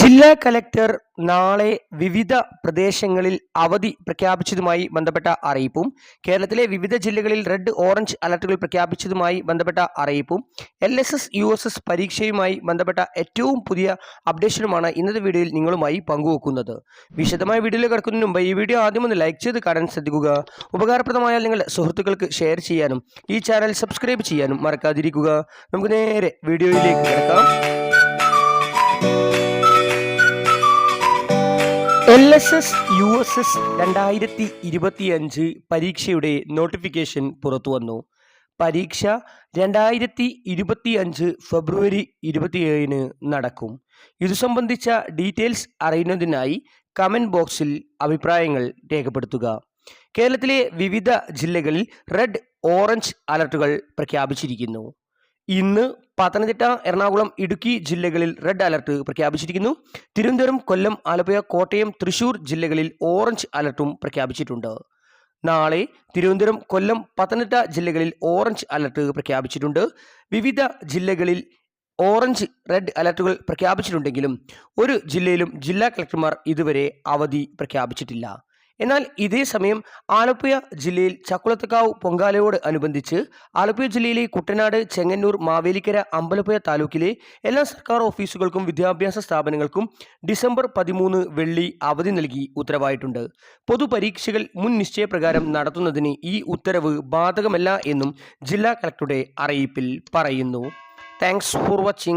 ജില്ലാ കലക്ടർ നാളെ വിവിധ പ്രദേശങ്ങളിൽ അവധി പ്രഖ്യാപിച്ചതുമായി ബന്ധപ്പെട്ട അറിയിപ്പും കേരളത്തിലെ വിവിധ ജില്ലകളിൽ റെഡ് ഓറഞ്ച് അലർട്ടുകൾ പ്രഖ്യാപിച്ചതുമായി ബന്ധപ്പെട്ട അറിയിപ്പും L S S U S S പരീക്ഷയുമായി ബന്ധപ്പെട്ട ഏറ്റവും പുതിയ അപ്ഡേഷനുമാണ് ഇന്നത്തെ വീഡിയോയിൽ നിങ്ങളുമായി പങ്കുവെക്കുന്നത്. വിശദമായ വീഡിയോയിൽ കിടക്കുന്നതിന് മുമ്പ് ഈ വീഡിയോ ആദ്യം ഒന്ന് ലൈക്ക് ചെയ്ത് കാണാൻ ശ്രദ്ധിക്കുക. ഉപകാരപ്രദമായാൽ നിങ്ങളുടെ സുഹൃത്തുക്കൾക്ക് ഷെയർ ചെയ്യാനും ഈ ചാനൽ സബ്സ്ക്രൈബ് ചെയ്യാനും മറക്കാതിരിക്കുക. നമുക്ക് നേരെ വീഡിയോയിലേക്ക് കിടക്കാം. S S U S S രണ്ടായിരത്തി ഇരുപത്തിയഞ്ച് പരീക്ഷയുടെ നോട്ടിഫിക്കേഷൻ പുറത്തു വന്നു പരീക്ഷ രണ്ടായിരത്തി ഇരുപത്തിയഞ്ച് ഫെബ്രുവരി ഇരുപത്തിയേഴിന് നടക്കും. ഇതു സംബന്ധിച്ച ഡീറ്റെയിൽസ് അറിയുന്നതിനായി കമന്റ് ബോക്സിൽ അഭിപ്രായങ്ങൾ രേഖപ്പെടുത്തുക. കേരളത്തിലെ വിവിധ ജില്ലകളിൽ റെഡ് ഓറഞ്ച് അലർട്ടുകൾ പ്രഖ്യാപിച്ചിരിക്കുന്നു. ഇന്ന് പത്തനംതിട്ട എറണാകുളം ഇടുക്കി ജില്ലകളിൽ റെഡ് അലർട്ട് പ്രഖ്യാപിച്ചിരിക്കുന്നു. തിരുവനന്തപുരം കൊല്ലം ആലപ്പുഴ കോട്ടയം തൃശൂർ ജില്ലകളിൽ ഓറഞ്ച് അലർട്ടും പ്രഖ്യാപിച്ചിട്ടുണ്ട്. നാളെ തിരുവനന്തപുരം കൊല്ലം പത്തനംതിട്ട ജില്ലകളിൽ ഓറഞ്ച് അലർട്ട് പ്രഖ്യാപിച്ചിട്ടുണ്ട്. വിവിധ ജില്ലകളിൽ ഓറഞ്ച് റെഡ് അലർട്ടുകൾ പ്രഖ്യാപിച്ചിട്ടുണ്ടെങ്കിലും ഒരു ജില്ലയിലും ജില്ലാ കളക്ടർമാർ ഇതുവരെ അവധി പ്രഖ്യാപിച്ചിട്ടില്ല. എന്നാൽ ഇതേ സമയം ആലപ്പുഴ ജില്ലയിൽ ചക്കുളത്തക്കാവ് പൊങ്കാലയോട് അനുബന്ധിച്ച് ആലപ്പുഴ ജില്ലയിലെ കുട്ടനാട് ചെങ്ങന്നൂർ മാവേലിക്കര അമ്പലപ്പുഴ താലൂക്കിലെ എല്ലാ സർക്കാർ ഓഫീസുകൾക്കും വിദ്യാഭ്യാസ സ്ഥാപനങ്ങൾക്കും ഡിസംബർ പതിമൂന്ന് വെള്ളി അവധി നൽകി ഉത്തരവായിട്ടുണ്ട്. പൊതുപരീക്ഷകൾ മുൻ നിശ്ചയപ്രകാരം നടത്തുന്നതിന് ഈ ഉത്തരവ് ബാധകമല്ല എന്നും ജില്ലാ കളക്ടറുടെ അറിയിപ്പിൽ പറയുന്നു. Thanks for watching